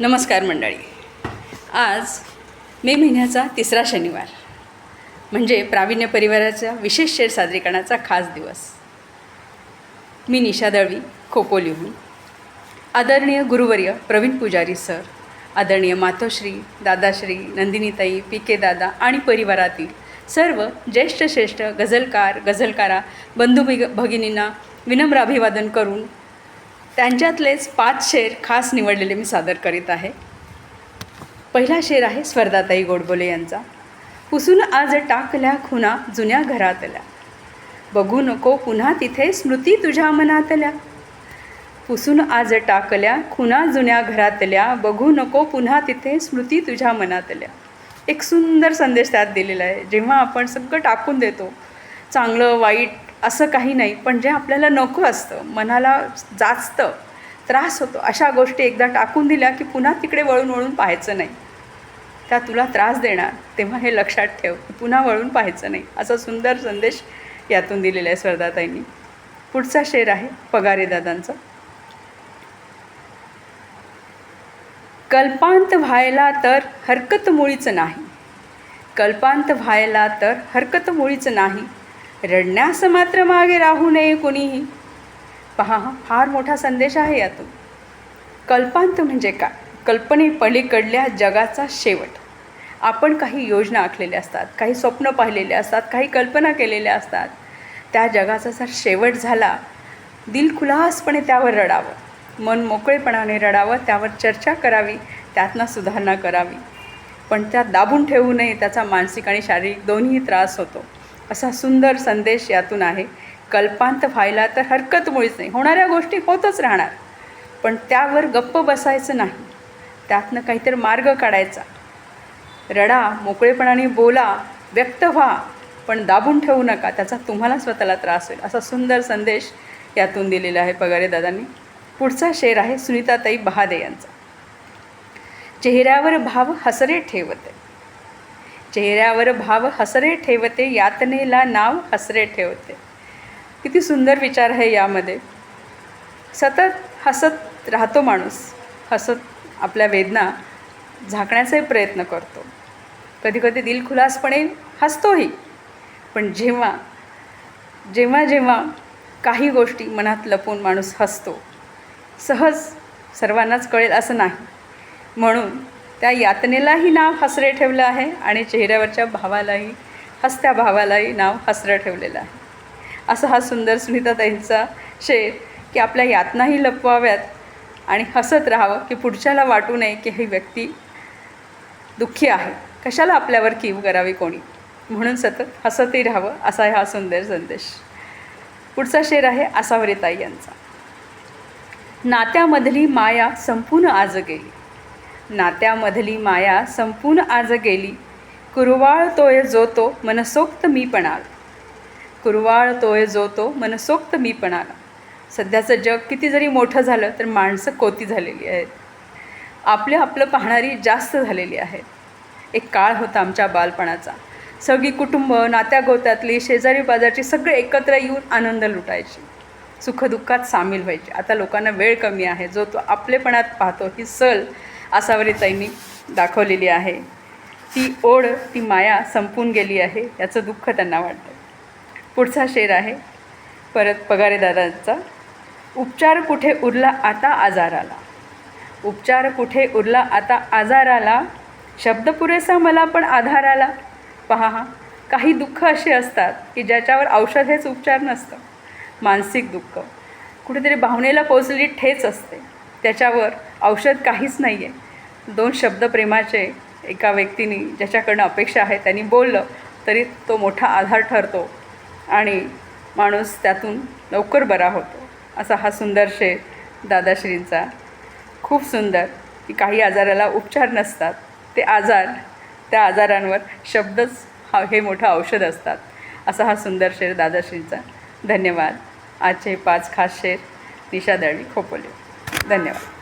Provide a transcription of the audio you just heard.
नमस्कार मंडळी. आज मे महिन्याचा तिसरा शनिवार. म्हणजे प्रावीण्य परिवाराच्या विशेष शेर सादरीकरणाचा खास दिवस. मी निशा दळवी खोपोलीहून आदरणीय गुरुवर्य प्रवीण पुजारी सर आदरणीय मातोश्री दादाश्री नंदिनीताई पी के दादा आणि परिवारातील सर्व ज्येष्ठ श्रेष्ठ गझलकार गझलकारा बंधू भगिनींना विनम्र अभिवादन करून त्यांच्यातलेच पाच शेर खास निवडलेले मी सादर करीत आहे. पहिला शेर आहे स्वर्धाताई गोडबोले यांचा. पुसून आज टाकल्या खुना जुन्या घरातल्या. बघू नको पुन्हा तिथे स्मृती तुझ्या मनातल्या. पुसून आज टाकल्या खुना जुन्या घरातल्या. बघू नको पुन्हा तिथे स्मृती तुझ्या मनातल्या. एक सुंदर संदेश त्यात दिलेला आहे. जेव्हा आपण सगळं टाकून देतो चांगलं वाईट असं काही नाही पण जे आपल्याला नको असतं मनाला जाचतं त्रास होतो अशा गोष्टी एकदा टाकून दिल्या की पुन्हा तिकडे वळून वळून पाहायचं नाही. त्या तुला त्रास देणार तेव्हा हे लक्षात ठेव पुन्हा वळून पाहायचं नाही असा सुंदर संदेश यातून दिलेला आहे स्वर्धाताईंनी. पुढचा शेर आहे पगारे दादांचा. कल्पांत व्हायला तर हरकत मुळीच नाही. कल्पांत व्हायला तर हरकत मुळीच नाही. रडण्यास मात्र मागे राहू नये कुणीही. पहा हा फार मोठा संदेश आहे यातून. कल्पांत म्हणजे काय? कल्पने पलीकडल्या जगाचा शेवट. आपण काही योजना आखलेल्या असतात काही स्वप्न पाहिलेले असतात काही कल्पना केलेल्या असतात. त्या जगाचा जर शेवट झाला दिलखुलासपणे त्यावर रडावं. मन मोकळेपणाने रडावं त्यावर चर्चा करावी त्यातनं सुधारणा करावी. पण त्यात दाबून ठेवू नये त्याचा मानसिक आणि शारीरिक दोन्ही त्रास होतो. असा सुंदर संदेश यातून आहे. कल्पांत व्हायला तर हरकत मुळीच नाही. होणाऱ्या गोष्टी होतच राहणार. पण त्यावर गप्प बसायचं नाही. त्यातनं काहीतरी मार्ग काढायचा. रडा मोकळेपणाने बोला व्यक्त व्हा पण दाबून ठेवू नका. त्याचा तुम्हाला स्वतःला त्रास होईल. असा सुंदर संदेश यातून दिलेला आहे पगारे दादांनी. पुढचा शेर आहे सुनीताताई बहादे यांचा. चेहऱ्यावर भाव हसरे आहे चेहऱ्यावर भाव हसरे ठेवते यातनेला नाव हसरे ठेवते. किती सुंदर विचार आहे यामध्ये. सतत हसत राहतो माणूस हसत आपल्या वेदना झाकण्याचाही प्रयत्न करतो. कधीकधी दिलखुलासपणे हसतोही. पण जेव्हा जेव्हा जेव्हा काही गोष्टी मनात लपून माणूस हसतो सहज सर्वांनाच कळेल असं नाही. म्हणून त्या यातनेलाही नाव हसरे ठेवलं आहे आणि चेहऱ्यावरच्या भावालाही हसत्या भावालाही नाव हसरं ठेवलेलं आहे. असा हा सुंदर सुनीताताईंचा शेर की आपल्या यातनाही लपवाव्यात आणि हसत राहावं की पुढच्याला वाटू नये की ही व्यक्ती दुःखी आहे. कशाला आपल्यावर कीव करावी कोणी? म्हणून सतत हसतही राहावं असा हा सुंदर संदेश. पुढचा शेर आहे आसावरीताई यांचा. नात्यामधली माया संपूर्ण आज गेली. नात्यामधली माया संपून आज गेली. कुरवाळ तोय जो तो मनसोक्त मी पणाल. कुरवाळ तोय जो तो मनसोक्त मी पणाला. सध्याचं जग किती जरी मोठं झालं तर माणसं कोती झालेली आहेत. आपले आपलं पाहणारी जास्त झालेली आहेत एक काळ होता आमच्या बालपणाचा. सगळी कुटुंब नात्यागोत्यातली शेजारी बाजारची सगळे एकत्र येऊन आनंद लुटायची. सुखदुःखात सामील व्हायची. आता लोकांना वेळ कमी आहे. जो तो आपलेपणात पाहतो ही सल आसावरीताईंनी दाखवलेली आहे. ती ओढ ती माया संपून गेली आहे याचं दुःख त्यांना वाटतं. पुढचा शेर आहे. परत पगारेदारांचा उपचार कुठे उरला आता आजाराला? उपचार कुठे उरला आता आजाराला? शब्द पुरेसा मला पण आधार आला पहा हा काही दुःख असे असतात की ज्याच्यावर औषध हेच उपचार नसतं. मानसिक दुःख. कुठेतरी भावनेला पोचलेली ठेच असते. त्याच्यावर औषध काहीच नाही आहे दोन शब्द प्रेमाचे एका व्यक्तीने ज्याच्याकडनं अपेक्षा आहे त्यांनी बोललं तरी तो मोठा आधार ठरतो आणि माणूस त्यातून लवकर बरा होतो. असा हा सुंदर शेर दादाश्रींचा. खूप सुंदर की काही आजाराला उपचार नसतात. ते आजार त्या आजारांवर शब्दच हा हे मोठं औषध असतात. असा हा सुंदर शेर दादाश्रींचा. धन्यवाद. आजचे पाच खास शेर निशा दळवी खोपोले. धन्यवाद.